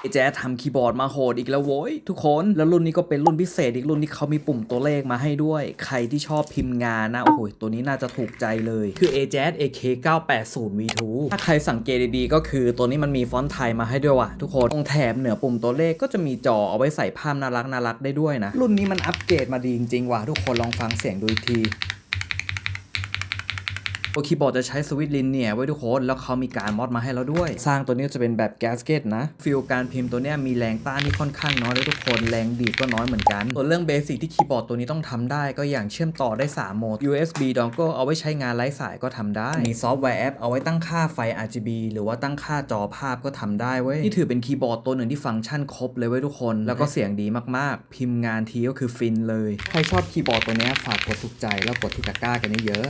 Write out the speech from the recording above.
ไอ้แจ๊ทำคีย์บอร์ดมาโหดอีกแล้วโว้ยทุกคนแล้วรุ่นนี้ก็เป็นรุ่นพิเศษอีกรุ่นที่เขามีปุ่มตัวเลขมาให้ด้วย ใครที่ชอบพิมพ์งานนะโอ้โหตัวนี้น่าจะถูกใจเลยคือ a j a z AK 980 V2 ถ้าใครสังเกตดีๆก็คือตัวนี้มันมีฟอนต์ไทยมาให้ด้วยว่ะทุกคนตรงแถบเหนือปุ่มตัวเลขก็จะมีจอเอาไว้ใส่ภาพน่ารักน่ารักได้ด้วยนะ รุ่นนี้มันอัปเกรดมาดีจริงๆว่ะทุกคนลองฟังเสียงดูอีกที ตัวคีย์บอร์ดจะใช้สวิตช์ลินเนียไว้ทุกคนแล้วเขามีการมอดมาให้เราด้วย สร้างตัวนี้จะเป็นแบบแกสเกตนะฟิลการพิมพ์ตัวนี้มีแรงต้านที่ค่อนข้างน้อยเลยทุกคนแรงดีดก็น้อยเหมือนกันส่วนเรื่องเบสิกที่คีย์บอร์ดตัวนี้ต้องทำได้ ก็อย่างเชื่อมต่อได้ 3 โหมด USB dongle เอาไว้ใช้งานไร้สายก็ทำได้ มีซอฟต์แวร์แอปเอาไว้ตั้งค่าไฟ RGB หรือว่าตั้งค่าจอภาพก็ทำได้เว้ยนี่ถือเป็นคีย์บอร์ดตัวหนึ่งที่ฟังก์ชันครบเลยเว้ยทุกคน แล้วก็เสียงดีมากๆ พิมพ์งานทีก็คือฟินเลย ใครชอบคีย์บอร์ดตัวนี้ฝากกดถูกใจแล้วกดที่ตะกร้ากันเยอะ